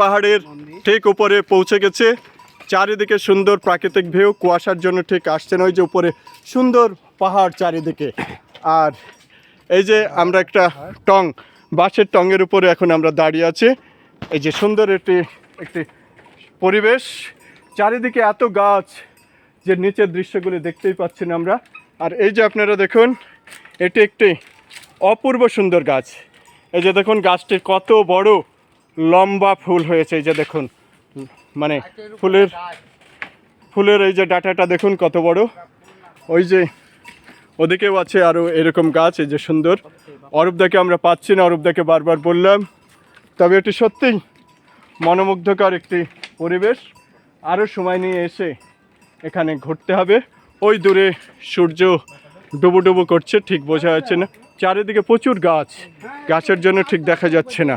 পাহাড়ের ঠিক উপরে পৌঁছে গেছে। চারিদিকে সুন্দর প্রাকৃতিক ভিউ, কুয়াশার জন্য ঠিক আসছে না, ওই যে উপরে সুন্দর পাহাড় চারিদিকে। আর এই যে আমরা একটা টং, বাঁশের টঙের উপরে এখন আমরা দাঁড়িয়ে আছি। এই যে সুন্দর একটি একটি পরিবেশ। চারিদিকে এত গাছ যে নিচের দৃশ্যগুলি দেখতেই পাচ্ছেন আমরা। আর এই যে আপনারা দেখুন, এটি একটি অপূর্ব সুন্দর গাছ। এই যে দেখুন গাছটির কত বড়। লম্বা ফুল হয়েছে এই যে দেখুন। মানে ফুলের ফুলের এই যে ডাটাটা দেখুন কত বড়। ওই যে ওদিকেও আছে আরও এরকম গাছ, এই যে সুন্দর। অরূপদাকে আমরা পাচ্ছি না, অরূপদাকে বারবার বললাম। তবে এটি সত্যিই মনোমুগ্ধকর একটি পরিবেশ। আরও সময় নিয়ে এসে এখানে ঘুরতে হবে। ওই দূরে সূর্য ডুবু ডুবু করছে, ঠিক বোঝা যাচ্ছে না। চারিদিকে প্রচুর গাছ। গাছের জন্য ঠিক দেখা যাচ্ছে না।